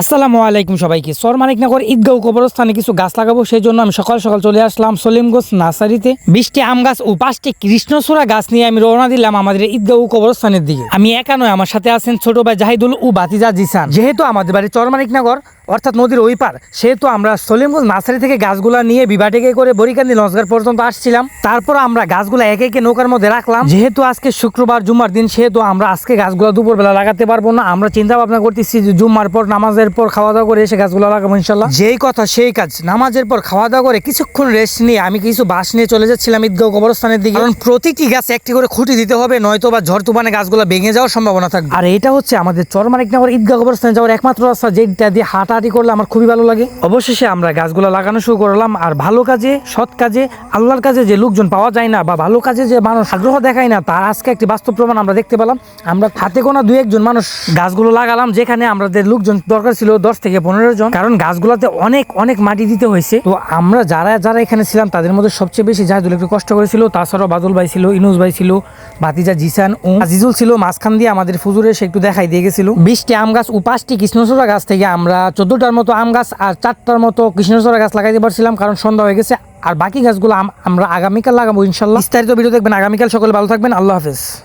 আসসালামু আলাইকুম সবাইকে। সর মানিকনগর ঈদগাঁও কবরস্থানে কিছু গাছ লাগাবো সেই জন্য আমি সকাল সকাল চলে আসলাম সলিমগঞ্জ নার্সারিতে। বিশটি আম গাছ ও পাঁচটি কৃষ্ণচূড়া গাছ নিয়ে আমি রওনা দিলাম আমাদের ঈদগাঁও কবরস্থানের দিকে। আমি একা নয়, আমার সাথে আছেন ছোট ভাই জাহিদুল ও বাতিজা জিসান। যেহেতু আমাদের বাড়ি চর চরমানিকনগর অর্থাৎ নদীর ওই পার, সেহেতু আমরা সলিমগঞ্জ নার্সারি থেকে গাছগুলো নিয়ে বিবাটেকে করে বরিকান্দি লঞ্চঘাট পর্যন্ত আসছিলাম। তারপর আমরা গাছগুলো একে একে নৌকার মধ্যে রাখলাম। যেহেতু আজকে শুক্রবার, জুম্মার দিন, সেহেতু আমরা আজকে গাছগুলো দুপুরবেলা লাগাতে পারব না। আমরা চিন্তা ভাবনা করতেছি যে জুম্মার পর, নামাজের পর খাওয়া দাওয়া করে এসে গাছগুলো লাগাবো ইনশাল্লাহ। যেই কথা, সেই কাজ। নামাজের পর খাওয়া দাওয়া করে কিছুক্ষণ রেস্ট নিয়ে আমি কিছু বাস নিয়ে চলে যাচ্ছিলাম ঈদগাঁও কবরস্থানের দিকে। কারণ প্রতিটি গাছ একটি করে খুঁটি দিতে হবে, নয়তো বা ঝড় তুফানে গাছগুলো ভেঙে যাওয়ার সম্ভাবনা থাকবে। আর এটা হচ্ছে আমাদের চরমারিক চরমানিকনগর ঈদগাঁও কবরস্থানে যাওয়ার একমাত্র রাস্তা, যেটা দিয়ে হাঁটাহাঁটি করলে আমার খুবই ভালো লাগে। অবশেষে আমরা গাছগুলো লাগানো শুরু করলাম আর ভালো কাজে, সৎ কাজে, আল্লাহর কাজে যে লোকজন পাওয়া যায় না বা ভালো কাজে যে মানুষ আগ্রহ দেখায় না, তার আজকে একটি বাস্তব প্রমাণ আমরা দেখতে পেলাম। আমরা হাতে গোনা দুই একজন মানুষ গাছগুলো লাগালাম, যেখানে আমাদের লোকজন দরকার ছিল দশ থেকে পনেরো জন। কারণ গাছগুলোতে অনেক অনেক মাটি দিতে হয়েছে। তো আমরা যারা যারা এখানে ছিলাম, তাদের মধ্যে সবচেয়ে বেশি জাহিদুল একটু কষ্ট করেছিল। তাছাড়াও বাদল ভাই ছিল, ইনুস ভাই ছিল বাতিজা জিসান ও আজিজুল ছিল মাঝখান দিয়ে আমাদের ফুজুরে, সে একটু দেখাই, দিয়ে গেছিল। বিশটি আম গাছ ও পাঁচটি কৃষ্ণচূড়া গাছ থেকে আমরা চোদ্দটার মতো আম গাছ আর চারটার মতো কৃষ্ণচূড়া গাছ লাগাইতে পারছিলাম, কারণ সন্ধ্যা হয়ে গেছে। আর বাকি গাছগুলো আম- আমরা আগামীকাল লাগাবো, ইনশাল্লাহ। বিস্তারিত ভিডিও দেখবেন। আগামীকাল সকলে ভালো থাকবেন। আল্লাহ হাফেজ।